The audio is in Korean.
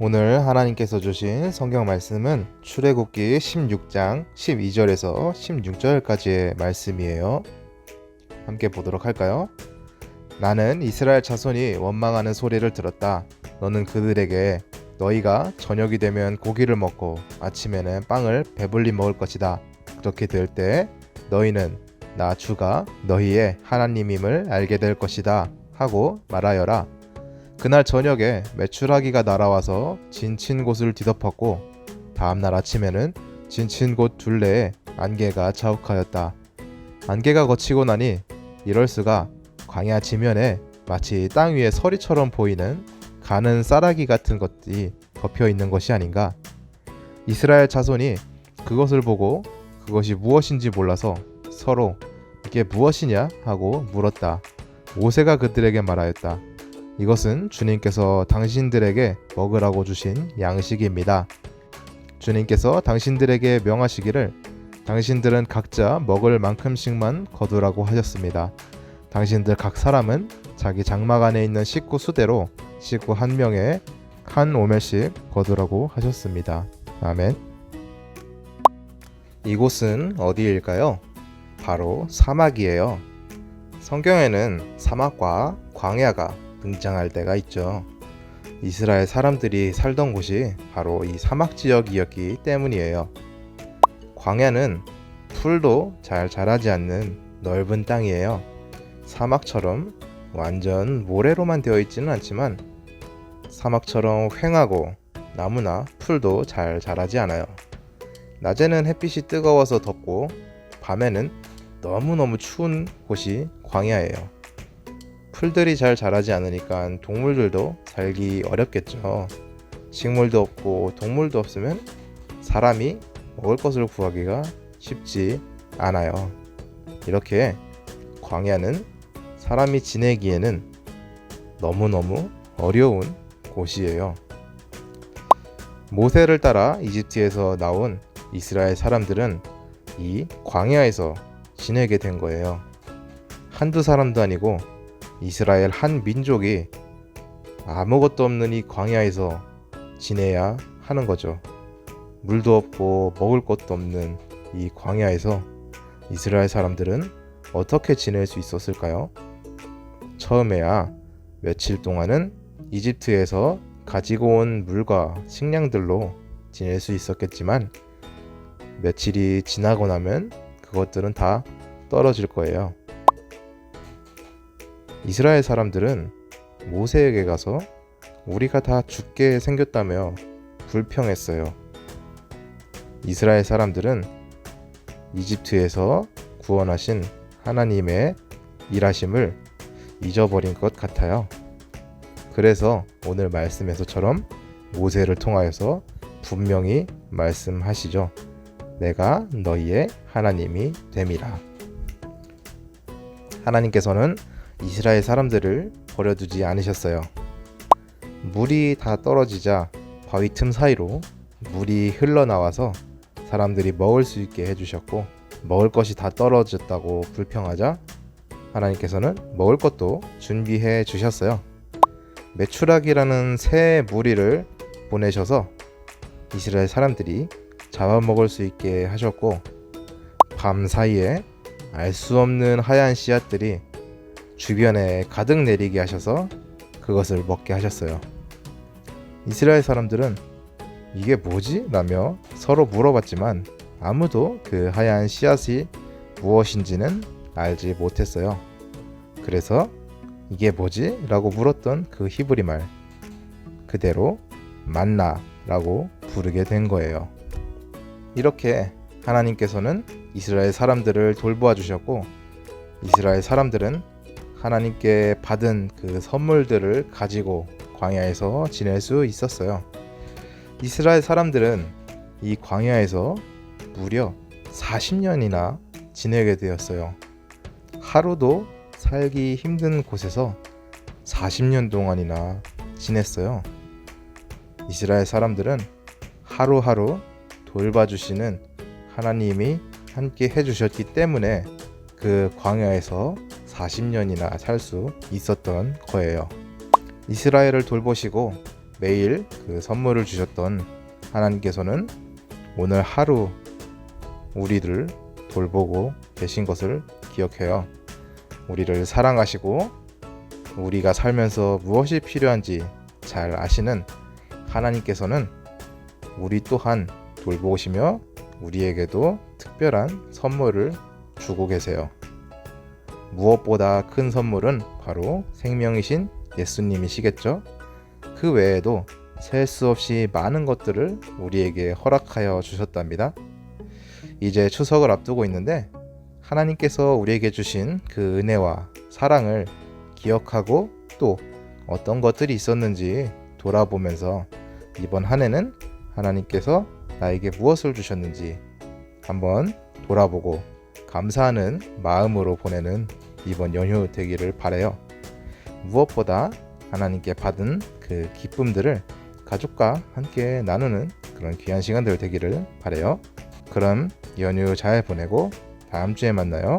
오늘 하나님께서 주신 성경 말씀은 출애굽기 16장 12절에서 16절까지의 말씀이에요. 함께 보도록 할까요? 나는 이스라엘 자손이 원망하는 소리를 들었다. 너는 그들에게 너희가 저녁이 되면 고기를 먹고 아침에는 빵을 배불리 먹을 것이다. 그렇게 될 때 너희는 나 주가 너희의 하나님임을 알게 될 것이다. 하고 말하여라. 그날 저녁에 메추라기가 날아와서 진친 곳을 뒤덮었고 다음 날 아침에는 진친 곳 둘레에 안개가 자욱하였다. 안개가 거치고 나니 이럴 수가 광야 지면에 마치 땅 위에 서리처럼 보이는 가는 쌀아기 같은 것들이 덮여 있는 것이 아닌가. 이스라엘 자손이 그것을 보고 그것이 무엇인지 몰라서 서로 이게 무엇이냐 하고 물었다. 모세가 그들에게 말하였다. 이것은 주님께서 당신들에게 먹으라고 주신 양식입니다. 주님께서 당신들에게 명하시기를 당신들은 각자 먹을 만큼씩만 거두라고 하셨습니다. 당신들 각 사람은 자기 장막 안에 있는 식구 수대로 식구 한 명에 한 오멜씩 거두라고 하셨습니다. 아멘. 이곳은 어디일까요? 바로 사막이에요. 성경에는 사막과 광야가 등장할 때가 있죠. 이스라엘 사람들이 살던 곳이 바로 이 사막 지역이었기 때문이에요. 광야는 풀도 잘 자라지 않는 넓은 땅이에요. 사막처럼 완전 모래로만 되어 있지는 않지만 사막처럼 휑하고 나무나 풀도 잘 자라지 않아요. 낮에는 햇빛이 뜨거워서 덥고 밤에는 너무너무 추운 곳이 광야예요. 풀들이 잘 자라지 않으니까 동물들도 살기 어렵겠죠. 식물도 없고 동물도 없으면 사람이 먹을 것을 구하기가 쉽지 않아요. 이렇게 광야는 사람이 지내기에는 너무너무 어려운 곳이에요. 모세를 따라 이집트에서 나온 이스라엘 사람들은 이 광야에서 지내게 된 거예요. 한두 사람도 아니고 이스라엘 한 민족이 아무것도 없는 이 광야에서 지내야 하는 거죠. 물도 없고 먹을 것도 없는 이 광야에서 이스라엘 사람들은 어떻게 지낼 수 있었을까요? 처음에야 며칠 동안은 이집트에서 가지고 온 물과 식량들로 지낼 수 있었겠지만 며칠이 지나고 나면 그것들은 다 떨어질 거예요. 이스라엘 사람들은 모세에게 가서 우리가 다 죽게 생겼다며 불평했어요. 이스라엘 사람들은 이집트에서 구원하신 하나님의 일하심을 잊어버린 것 같아요. 그래서 오늘 말씀에서처럼 모세를 통하여서 분명히 말씀하시죠. 내가 너희의 하나님이 됨이라. 하나님께서는 이스라엘 사람들을 버려두지 않으셨어요. 물이 다 떨어지자 바위 틈 사이로 물이 흘러나와서 사람들이 먹을 수 있게 해주셨고 먹을 것이 다 떨어졌다고 불평하자 하나님께서는 먹을 것도 준비해 주셨어요. 메추라기라는 새 무리를 보내셔서 이스라엘 사람들이 잡아먹을 수 있게 하셨고 밤 사이에 알 수 없는 하얀 씨앗들이 주변에 가득 내리게 하셔서 그것을 먹게 하셨어요. 이스라엘 사람들은 이게 뭐지? 라며 서로 물어봤지만 아무도 그 하얀 씨앗이 무엇인지는 알지 못했어요. 그래서 이게 뭐지? 라고 물었던 그 히브리 말 그대로 만나라고 부르게 된 거예요. 이렇게 하나님께서는 이스라엘 사람들을 돌보아 주셨고 이스라엘 사람들은 하나님께 받은 그 선물들을 가지고 광야에서 지낼 수 있었어요. 이스라엘 사람들은 이 광야에서 무려 40년이나 지내게 되었어요. 하루도 살기 힘든 곳에서 40년 동안이나 지냈어요. 이스라엘 사람들은 하루하루 돌봐주시는 하나님이 함께 해주셨기 때문에 그 광야에서 40년이나 살 수 있었던 거예요. 이스라엘을 돌보시고 매일 그 선물을 주셨던 하나님께서는 오늘 하루 우리를 돌보고 계신 것을 기억해요. 우리를 사랑하시고 우리가 살면서 무엇이 필요한지 잘 아시는 하나님께서는 우리 또한 돌보시며 우리에게도 특별한 선물을 주고 계세요. 무엇보다 큰 선물은 바로 생명이신 예수님이시겠죠? 그 외에도 셀 수 없이 많은 것들을 우리에게 허락하여 주셨답니다. 이제 추석을 앞두고 있는데 하나님께서 우리에게 주신 그 은혜와 사랑을 기억하고 또 어떤 것들이 있었는지 돌아보면서 이번 한 해는 하나님께서 나에게 무엇을 주셨는지 한번 돌아보고 감사하는 마음으로 보내는 이번 연휴 되기를 바래요. 무엇보다 하나님께 받은 그 기쁨들을 가족과 함께 나누는 그런 귀한 시간들 되기를 바래요. 그럼 연휴 잘 보내고 다음 주에 만나요.